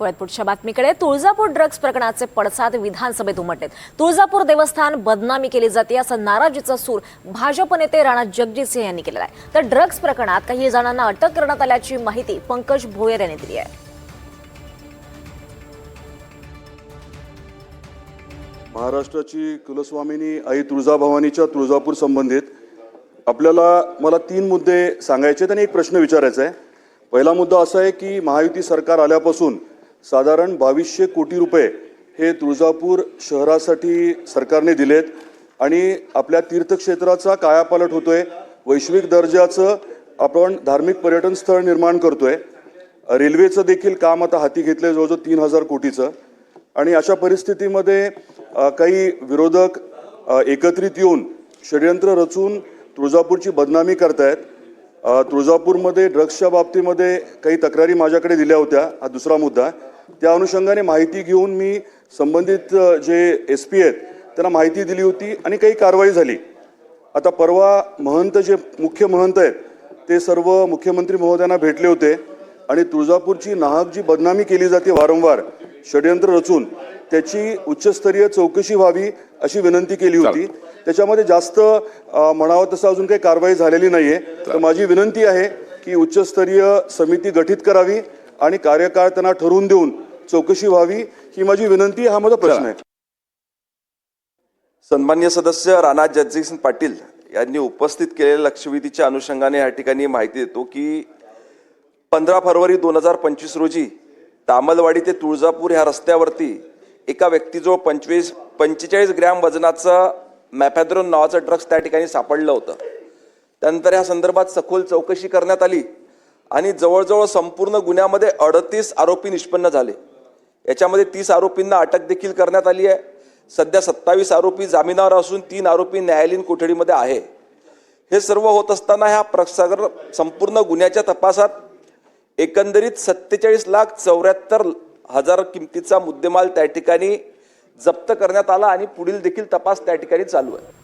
वळत पुढच्या बातमीकडे. तुळजापूर ड्रग्ज प्रकरणाचे पडसाद विधानसभेत उमटलेत. तुळजापूर देवस्थान बदनामी केली जाते असा नाराजीचा सूर भाजप नेते राणा जगजितसिंह यांनी केलेला आहे. तर ड्रग्ज प्रकरणात काही जणांना अटक करण्यात आल्याची माहिती पंकज भोयर यांनी दिली आहे. महाराष्ट्राची कुलस्वामिनी आई तुळजाभवानीच्या तुळजापूर संबंधित आपल्याला मला तीन मुद्दे सांगायचे आहेत आणि एक प्रश्न विचारायचा आहे. पहिला मुद्दा असा आहे की महायुती सरकार आल्यापासून साधारण बावीसशे कोटी रुपये हे तुळजापूर शहरासाठी सरकारने दिलेत आणि आपल्या तीर्थक्षेत्राचा कायापालट होतोय. वैश्विक दर्जाचं आपण धार्मिक पर्यटन स्थळ निर्माण करतोय. रेल्वेचं देखील काम आता हाती घेतलंय जवळजवळ तीन हजार कोटीचं. आणि अशा परिस्थितीमध्ये काही विरोधक एकत्रित येऊन षडयंत्र रचून तुळजापूरची बदनामी करतायत. तुळजापूरमध्ये ड्रग्सच्या बाबतीमध्ये काही तक्रारी माझ्याकडे दिल्या होत्या. हा दुसरा मुद्दा. त्या अनुषंगाने माहिती घेऊन मी संबंधित जे एस पी आहेत त्यांना माहिती दिली होती आणि काही कारवाई झाली. आता परवा महंत जे मुख्य महंत आहेत ते सर्व मुख्यमंत्री महोदयांना भेटले होते आणि तुळजापूरची नाहक जी बदनामी केली जाते वारंवार षडयंत्र रचून त्याची उच्चस्तरीय चौकशी व्हावी अशी विनंती केली होती. त्याच्यामध्ये जास्त म्हणावं तसं अजून काही कारवाई झालेली नाहीये. तर माझी विनंती आहे की उच्चस्तरीय समिती गठीत करावी. आणि कार्यकाळ त्यांना ठरवून देऊन चौकशी व्हावी ही माझी विनंती हा माझा प्रश्न आहे. सन्मान्य सदस्य राणा जगजितसिंग पाटील यांनी उपस्थित केलेल्या लक्षवेधीच्या अनुषंगाने या ठिकाणी माहिती देतो की पंधरा फरवरी दोन हजार पंचवीस रोजी तामलवाडी ते तुळजापूर ह्या रस्त्यावरती एका व्यक्तीजवळ पंचवीस पंचेचाळीस ग्रॅम वजनाचं मॅफॅद्रोन नावाचं ड्रग्स त्या ठिकाणी सापडलं होतं. त्यानंतर या संदर्भात सखोल चौकशी करण्यात आली. आणि जवळजवळ संपूर्ण गुन्ह्यामध्ये अडतीस आरोपी निष्पन्न झाले. याच्यामध्ये तीस आरोपींना अटक देखील करण्यात आली आहे. सध्या सत्तावीस आरोपी जामिनावर असून तीन आरोपी न्यायालयीन कोठडीमध्ये आहे. हे सर्व होत असताना ह्या प्रसागर संपूर्ण गुन्ह्याच्या तपासात एकंदरीत सत्तेचाळीस लाख चौऱ्याहत्तर हजार किमतीचा मुद्देमाल त्या ठिकाणी जप्त करण्यात आला आणि पुढील देखील तपास त्या ठिकाणी चालू आहे.